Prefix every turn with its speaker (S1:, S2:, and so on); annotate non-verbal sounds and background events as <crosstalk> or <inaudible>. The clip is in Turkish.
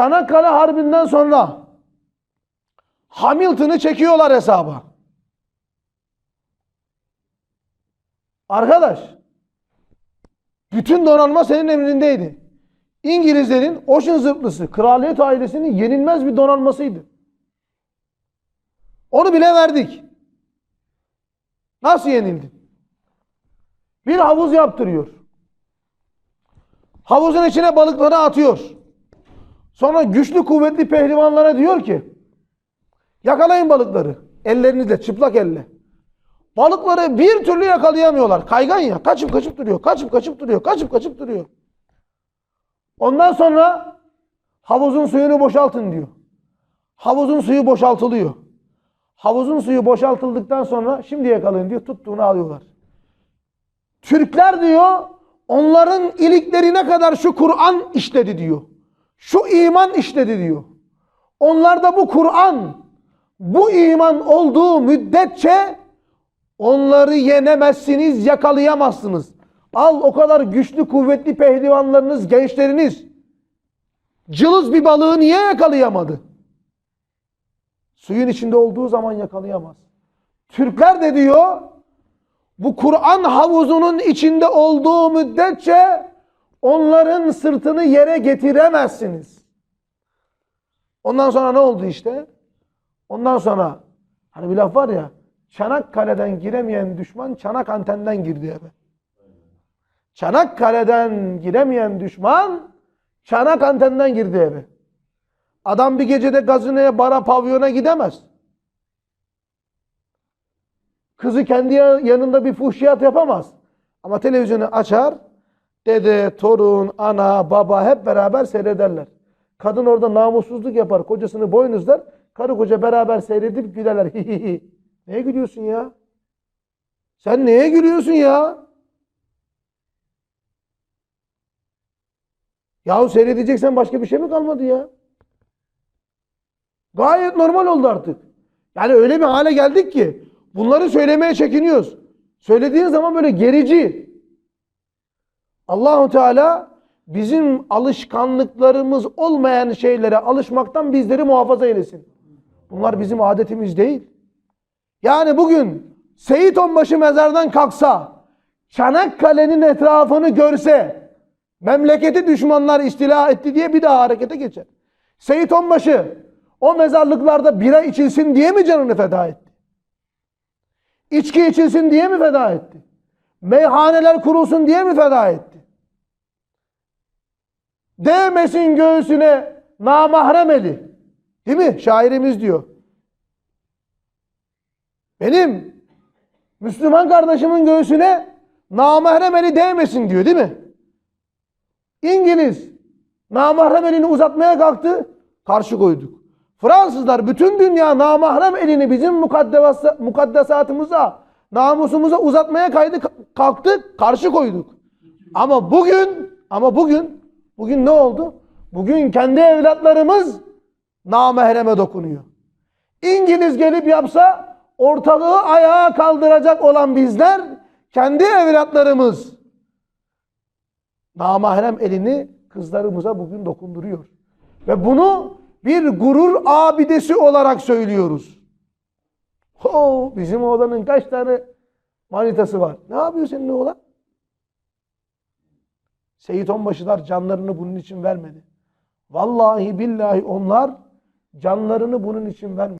S1: Çanakkale Harbi'nden sonra Hamilton'ı çekiyorlar hesaba. Arkadaş, bütün donanma senin emrindeydi. İngilizlerin Ocean zırhlısı, kraliyet ailesinin yenilmez bir donanmasıydı. Onu bile verdik. Nasıl yenildin? Bir havuz yaptırıyor. Havuzun içine balıkları atıyor. Sonra güçlü kuvvetli pehlivanlara diyor ki yakalayın balıkları. Ellerinizle çıplak elle. Balıkları bir türlü yakalayamıyorlar. Kaygan ya. Kaçıp kaçıp duruyor. Kaçıp kaçıp duruyor. Kaçıp kaçıp duruyor. Ondan sonra havuzun suyunu boşaltın diyor. Havuzun suyu boşaltılıyor. Havuzun suyu boşaltıldıktan sonra şimdi yakalayın diyor. Tuttuğunu alıyorlar. Türkler diyor onların iliklerine kadar şu Kur'an işledi diyor. Şu iman işledi diyor. Onlarda bu Kur'an, bu iman olduğu müddetçe onları yenemezsiniz, yakalayamazsınız. Al o kadar güçlü, kuvvetli pehlivanlarınız, gençleriniz. Cılız bir balığı niye yakalayamadı? Suyun içinde olduğu zaman yakalayamaz. Türkler de diyor, bu Kur'an havuzunun içinde olduğu müddetçe onların sırtını yere getiremezsiniz. Ondan sonra ne oldu işte? Ondan sonra hani bir laf var ya Çanakkale'den giremeyen düşman Çanak antenden girdi eve. Çanakkale'den giremeyen düşman Çanak antenden girdi eve. Adam bir gecede gazineye, bara, pavyona gidemez. Kızı kendi ya- yanında bir fuhşiyat yapamaz. Ama televizyonu açar, dede, torun, ana, baba hep beraber seyrederler. Kadın orada namussuzluk yapar, kocasını boynuzlar. Karı koca beraber seyredip gülerler. <laughs> Hihihi. Neye gülüyorsun ya? Sen neye gülüyorsun ya? Yahu seyredeceksen başka bir şey mi kalmadı ya? Gayet normal oldu artık. Yani öyle bir hale geldik ki bunları söylemeye çekiniyoruz. Söylediğin zaman böyle gerici. Allahu Teala bizim alışkanlıklarımız olmayan şeylere alışmaktan bizleri muhafaza eylesin. Bunlar bizim adetimiz değil. Yani bugün Seyit Onbaşı mezardan kalksa, Çanakkale'nin etrafını görse, memleketi düşmanlar istila etti diye bir daha harekete geçer. Seyit Onbaşı o mezarlıklarda bira içilsin diye mi canını feda etti? İçki içilsin diye mi feda etti? Meyhaneler kurulsun diye mi feda etti? Değmesin göğsüne namahrem eli. Değil mi? Şairimiz diyor. Benim Müslüman kardeşimin göğsüne namahrem eli değmesin diyor değil mi? İngiliz namahrem elini uzatmaya kalktı. Karşı koyduk. Fransızlar bütün dünya namahrem elini bizim mukaddes- mukaddesatımıza, namusumuza uzatmaya kaydı, kalktı. Karşı koyduk. Ama bugün ama bugün bugün ne oldu? Bugün kendi evlatlarımız namahreme dokunuyor. İngiliz gelip yapsa ortalığı ayağa kaldıracak olan bizler kendi evlatlarımız namahrem elini kızlarımıza bugün dokunduruyor. Ve bunu bir gurur abidesi olarak söylüyoruz. Ho, bizim oğlanın kaç tane manitası var? Ne yapıyor senin oğlan? Seyit Onbaşılar canlarını bunun için vermedi. Vallahi billahi onlar canlarını bunun için vermedi.